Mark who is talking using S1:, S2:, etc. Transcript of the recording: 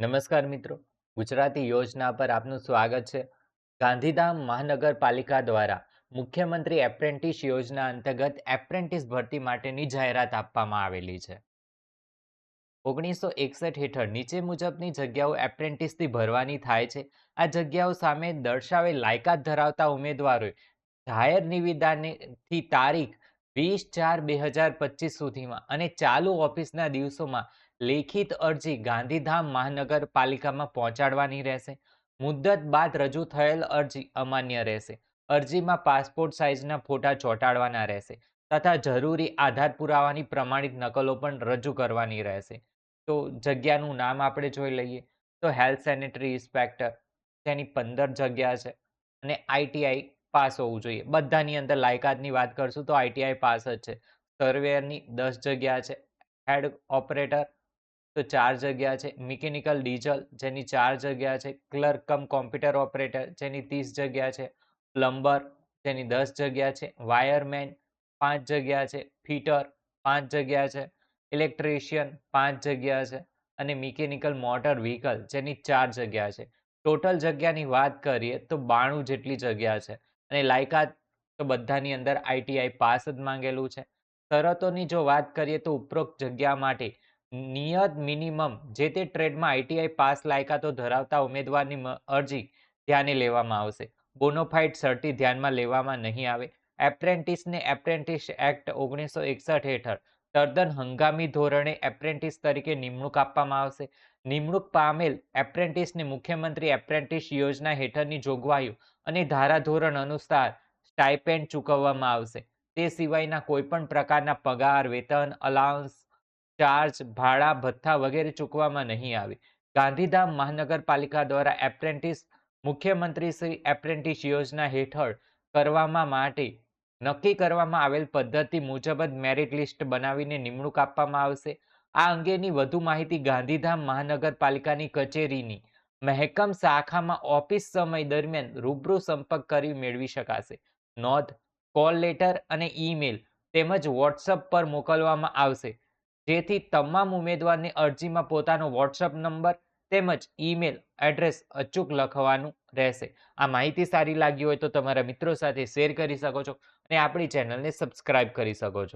S1: નમસ્કાર મિત્રો. ગુજરાતી યોજના પર આપનું સ્વાગત છે. ગાંધીધામ મહાનગરપાલિકા દ્વારા મુખ્યમંત્રી એપ્રેન્ટિસ યોજના અંતર્ગત એપ્રેન્ટિસ ભરતી માટેની જાહેરાત આપવામાં આવેલી છે. ઓગણીસો એકસઠ હેઠળ નીચે મુજબની જગ્યાઓ એપ્રેન્ટિસથી ભરવાની થાય છે. આ જગ્યાઓ સામે દર્શાવેલ લાયકાત ધરાવતા ઉમેદવારોએ જાહેર નિવેદનથી તારીખ વીસ ચાર બે હજાર પચીસ સુધીમાં અને ચાલુ ઓફિસના દિવસોમાં લેખિત અરજી ગાંધીધામ મહાનગરપાલિકામાં પહોંચાડવાની રહેશે. મુદ્દત બાદ રજૂ થયેલ અરજી અમાન્ય રહેશે. અરજીમાં પાસપોર્ટ સાઇઝના ફોટા ચોંટાડવાના રહેશે તથા જરૂરી આધાર પુરાવાની પ્રમાણિત નકલો પણ રજૂ કરવાની રહેશે. તો જગ્યાનું નામ આપણે જોઈ લઈએ. તો હેલ્થ સેનેટરી ઇન્સ્પેક્ટર તેની પંદર જગ્યા છે. અને આઈટીઆઈ પાસ હોવું જોઈએ બધાની અંદર લાયકાતની વાત કરશું તો આઈટીઆઈ પાસ જ છે સર્વેયરની દસ જગ્યા છે હેડ ઓપરેટર તો ચાર જગ્યા છે મિકેનિકલ ડીઝલ જેની ચાર જગ્યા છે ક્લર્ક કમ કોમ્પ્યુટર ઓપરેટર જેની ત્રીસ જગ્યા છે પ્લમ્બર જેની દસ જગ્યા છે વાયરમેન પાંચ જગ્યા છે ફીટર પાંચ જગ્યા છે ઇલેક્ટ્રિશિયન પાંચ જગ્યા છે અને મિકેનિકલ મોટર વ્હીકલ જેની ચાર જગ્યા છે ટોટલ જગ્યાની વાત કરીએ તો બાણું જેટલી જગ્યા છે અને લાયકાત તો બધાની અંદર આઈટીઆઈ પાસ જ માંગેલું છે. શરતોની જો વાત કરીએ તો ઉપરોક્ત જગ્યા માટે નિયત મિનિમમ જે તે ટ્રેડમાં આઈટીઆઈ પાસ લાયકાતો ધરાવતા ઉમેદવારની અરજી ધ્યાને લેવામાં આવશે. બોનોફાઇડ સર્ટી ધ્યાનમાં લેવામાં નહીં આવે. એપ્રેન્ટિસને એપ્રેન્ટિસ એક્ટ ઓગણીસો એકસઠ હેઠળ તદ્દન હંગામી ધોરણે એપ્રેન્ટિસ તરીકે નિમણૂક આપવામાં આવશે. નિમણૂક પામેલ એપ્રેન્ટિસને મુખ્યમંત્રી એપ્રેન્ટિસ યોજના હેઠળની જોગવાઈઓ અને ધારાધોરણ અનુસાર સ્ટાઇપેન્ડ ચૂકવવામાં આવશે. તે સિવાયના કોઈપણ પ્રકારના પગાર, વેતન, અલાઉન્સ, ચાર્જ, ભાડા, ભથ્થા વગેરે ચૂકવવામાં નહીં આવે. ગાંધીધામ મહાનગરપાલિકા દ્વારા એપ્રેન્ટિસ મુખ્યમંત્રી શ્રી એપ્રેન્ટિસ યોજના હેઠળ કરવામાં માટે નક્કી કરવામાં આવેલ પદ્ધતિ મુજબ જ મેરિટ લિસ્ટ બનાવીને નિમણૂક આપવામાં આવશે. આ અંગેની વધુ માહિતી ગાંધીધામ મહાનગરપાલિકાની કચેરીની મહેકમ શાખામાં ઓફિસ સમય દરમિયાન રૂબરૂ સંપર્ક કરી મેળવી શકાશે. નોંધ, કોલ લેટર અને ઈમેલ તેમજ વોટ્સઅપ પર મોકલવામાં આવશે. જેથી તમામ ઉમેદવારને અરજીમાં પોતાનો વોટ્સઅપ નંબર તેમજ ઈમેલ એડ્રેસ અચૂક લખવાનું રહેશે. આ માહિતી સારી લાગી હોય તો તમારા મિત્રો સાથે શેર કરી શકો છો અને આપણી ચેનલને સબસ્ક્રાઇબ કરી શકો છો.